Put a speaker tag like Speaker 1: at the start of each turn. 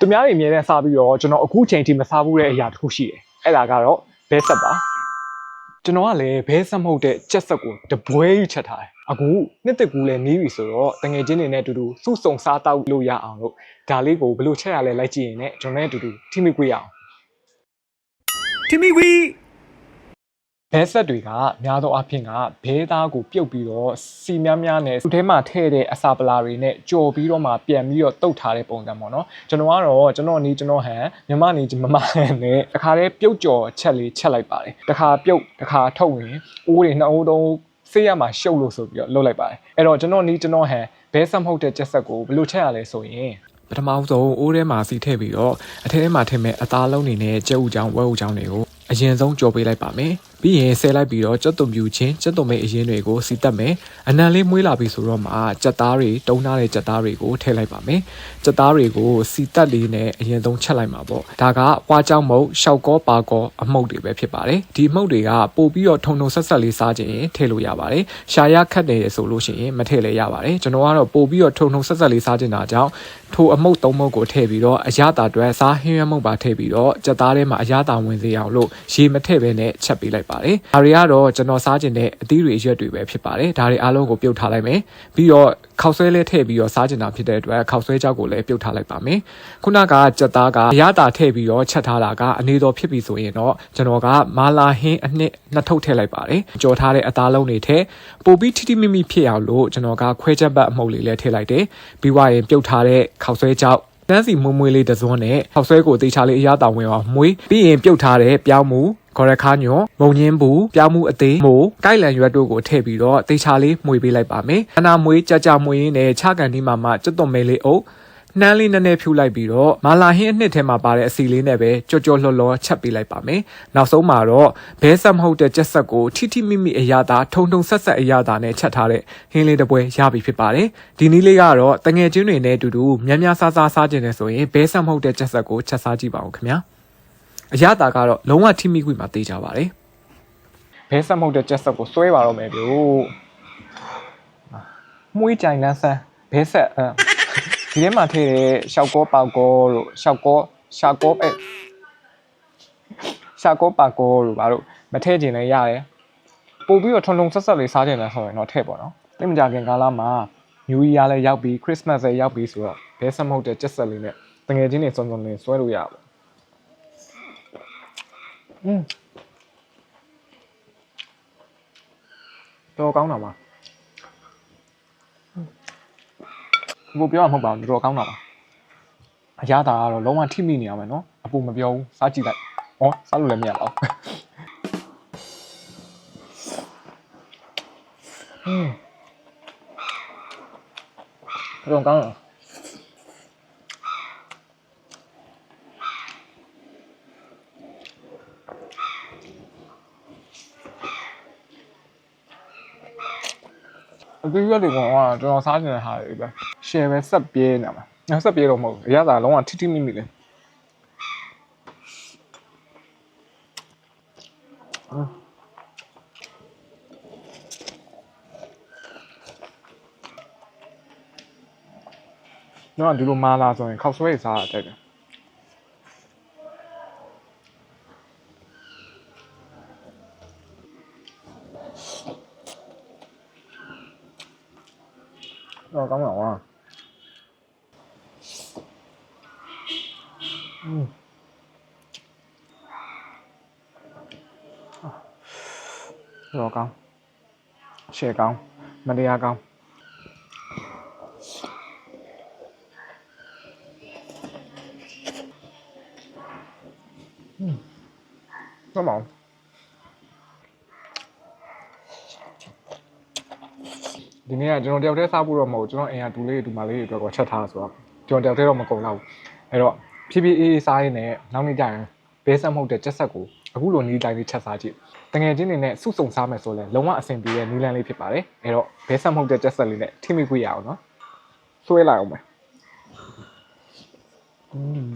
Speaker 1: သူများတွေအမြဲတမ်းစားပြီးတော့ကျွန်တော်အခုချိန်ထိမစားဘူးတဲ့အရာတစ်ခုရှိတယ်အဲ့ဒါကတော့ဘဲဆက်ပါကျွန်တော်ကလည်းဘဲဆက်မဟုတ်တဲ့ကြက်ဆက်ကိုတပွဲကြီးချက်ထားတယ်အခုနှစ်သက်ကူလည်းနီးပြီဆိုတော့တငယ်ချင်းတွေနဲ့အတူတူစုစုံစားတောက်လို့ရအောင်လို့ဒါလေးကိုဘယ်လိုချက်ရလဲလိုက်ကြည့်ရင်လည်းကျွန်တော်နဲ့အတူတူထိမိကွေးရအောင်
Speaker 2: တီမီဝီ
Speaker 1: ဘဲဆက်တွေကများသောအားဖြင့်ကဘဲသားကိုပြုတ်ပြီးတော့စီများများနဲ့သူထဲမှာထည့်တဲ့အစာပလာတွေနဲ့ကြော်ပြီးတော့မှပြန်ပြီးတော့တုတ်ထားတဲ့ပုံစံပေါ့နော်ကျွန်တော်ကတော့ကျွန်တော်နီးကျွန်တော်ဟန်မြမနီမမဟန်နဲ့တခါတည်းပြုတ်ကြော်ချက်လေးချက်လိုက်ပါတယ်တခါပြုတ်တခါထုတ်ရင်အိုးတွေနှစ်အိုးသုံးဆေးရမှာရှုပ်လို့ဆိုပြီးတော့လုပ်လိုက်ပါတယ်အဲ့တော့ကျွန်တော်နီးကျွန်တော်ဟန်ဘဲဆက်မဟုတ်တဲ့ချက်ဆက်ကိုဘယ်လိုချက်ရလဲဆိုရင်ပထမဆုံးအိုးထဲမှာစီထည့်ပြီးတော့အထဲထဲမှာထည့်မဲ့အသားလုံးတွေနဲ့ကြက်ဥချောင်းဝဲဥချောင်းတွေကိုအရင်ဆုံးကြော်ပေးလိုက်ပါမယ် ပြီးရင်ဆဲလိုက်ပြီးတော့ကြက်သွန်ပြူချင်းကြက်သွန်မိတ်အရင်တွေကိုစီတက်မယ်အနံလေးမွေးလာပြီဆိုတော့မှကြက်သားတွေတုံးထားတဲ့ကြက်သားတွေကိုထည့်လိုက်ပါမယ်ကြက်သားတွေကိုစီတက်လေးနဲ့အရင်ဆုံးချက်လိုက်မှာပေါ့ဒါကဝါကြောင်မုတ်ရှောက်ကောပါကောအမှုတ်တွေပဲဖြစ်ပါတယ်ဒီအမှုတ်တွေကပို့ပြီးတော့ထုံထုံဆက်ဆက်လေးစားခြင်းထည့်လို့ရပါတယ်ရှာရခတ်နေရဆိုလို့ရှိရင်မထည့်လည်းရပါတယ်ကျွန်တော်ကတော့ပို့ပြီးတော့ထုံထုံဆက်ဆက်လေးစားခြင်းတာကြောင့်ထိုအမှုတ်သုံးမှုတ်ကိုထည့်ပြီးတော့အရသာအတွက်စားဟင်းရမှုတ်ပါထည့်ပြီးတော့ကြက်သားထဲမှာအရသာဝင်စေအောင်လို့ရေမထည့်ဘဲနဲ့ချက်ပေးလိုက်ပါတယ်ဒါတွေကတော့ကျွန်တော်စားခြင်းတဲ့အသီးတွေအရွက်တွေပဲဖြစ်ပါတယ်ဒါတွေအားလုံးကိုပြုတ်ထားလိုက်မယ်ပြီးတော့ခောက်ဆွဲလေးထည့်ပြီးတော့စားခြင်းတာဖြစ်တဲ့အတွက်ခောက်ဆွဲကြောက်ကိုလည်းပြုတ်ထားလိုက်ပါမယ်ခုနကကြက်သားကအရသာထည့်ပြီးတော့ချက်ထားတာကအနေတော်ဖြစ်ပြီဆိုရင်တော့ကျွန်တော်ကမာလာဟင်းအနှစ်နှစ်ထုပ်ထည့်လိုက်ပါတယ်ကြော်ထားတဲ့အသားလုံးတွေထည့်ပိုပြီးထိထိမိမိဖြစ်အောင်လို့ကျွန်တော်ကခွဲချက်ပတ်အမှုတ်လေးလည်းထည့်လိုက်တယ်ပြီးွားရင်ပြုတ်ထားတဲ့ခောက်ဆွဲကြောက်တန်းစီမွေးမွေးလေးတစ်စွန်းနဲ့ခောက်ဆွဲကိုတေချာလေးအရသာဝင်အောင်မွေးပြီးရင်ပြုတ်ထားတဲ့ပြောင်းမူဂေါ်ရခါညွန်မုံညင်းဘူးပြောင်းမှုအသေးမို့ကိုက်လန်ရွက်တို့ကိုထည့်ပြီးတော့တေချာလေးမှွေပေးလိုက်ပါမယ်အနာမွေးကြကြမွေးရင်းနဲ့ခြာကန်ဒီမှာမှကျွတ်သွန်မဲလေးအုပ်နှမ်းလေးနည်းနည်းဖြူလိုက်ပြီးတော့မာလာဟင်းအနှစ်ထဲမှာပါတဲ့အစီလေးနဲ့ပဲကြော်ကြော်လှော်လှော်ချက်ပေးလိုက်ပါမယ်နောက်ဆုံးမှာတော့ဘဲဆက်မဟုတ်တဲ့ကြက်ဆက်ကိုထိထိမိမိအရာသာထုံထုံဆက်ဆက်အရာသာနဲ့ချက်ထားတဲ့ဟင်းလေးတစ်ပွဲရပြီဖြစ်ပါတယ်ဒီနည်းလေးကတော့တငယ်ချင်းတွေနဲ့အတူတူများများစားစားစားကျင်နေဆိုရင်ဘဲဆက်မဟုတ်တဲ့ကြက်ဆက်ကိုချက်စားကြည့်ပါဦးခင်ဗျာ အရသာကတော့လုံးဝထိမိခွင့်မှာတေးကြပါတယ်ဘဲဆက်မဟုတ်တဲ့ကြက်ဆက်ကိုစွဲပါတော့မယ်ဗျို့မှုေးကြိုင်လန်းဆန်းဘဲဆက်အဲဒီထဲမှာထည့်တဲ့ရှောက်ကောပေါကောတို့ရှောက်ကောရှာကောအဲရှာကောပါကောတို့ဘာလို့မထည့်ခြင်းလည်းရတယ်ပို့ပြီးတော့ထုံထုံဆက်ဆက်လေးစားခြင်းလည်းဆိုရင်တော့ထည့်ပေါ့နော်တိတ်မကြခင်ကာလမှာ New Year လည်းရောက်ပြီး Christmas လည်းရောက်ပြီးဆိုတော့ဘဲဆက်မဟုတ်တဲ့ကြက်ဆက်လေးနဲ့တငယ်ချင်းတွေစုံစုံလေးစွဲလို့ရပါ อืมတော်ကောင်းတာပါဘို့ပြောရမှာမဟုတ်ပါဘူးတော်ကောင်းတာပါအရသာကတော့လုံးဝထိမိနေရမယ်နော်အပူမပြောဘူးစားကြည့်လိုက်ဩစားလို့လည်းမရပါဘူးอืมတော်ကောင်းတာ အတူရက်တွေကတော့ကျွန်တော်စားချင်တဲ့ဟာတွေပဲ share ပဲဆက်ပြေးနေမှာငါဆက်ပြေးတော့မဟုတ်ဘူးအရသာလုံးဝထိထိမိမိလေနော်ဒီလိုမာလာဆိုရင်ခောက်ဆွဲစားရတဲ့တယ်တော့ကော င်းပါလားอืมတော့ကောင်းရှယ်ကောင်းမတရားကော ဒီနေ့ကကျွန်တော်တယောက်တည်းစားဖို့တော့မဟုတ်ဘူးကျွန်တော်အိမ်ကဒူလေးဒူမလေးတွေအတွက်ကိုချက်ထားဆိုတော့ကျွန်တော်တယောက်တည်းတော့မကုန်တော့ဘူးအဲ့တော့ဖြည်းဖြည်းအေးအေးစားရင်းနဲ့နောက်နေ့ကျရင်ဘဲဆက်မဟုတ်တဲ့ချက်ဆက်ကိုအခုလိုနီးတိုင်းလေးချက်စားကြည့်တငယ်ချင်းတွေနဲ့စုစုံစားမယ်ဆိုလဲလုံးဝအဆင်ပြေတဲ့နီးလန်းလေးဖြစ်ပါတယ်အဲ့တော့ဘဲဆက်မဟုတ်တဲ့ချက်ဆက်လေးနဲ့ထိမိခွေရအောင်နော်ဆွဲလိုက်အောင်မယ်อืม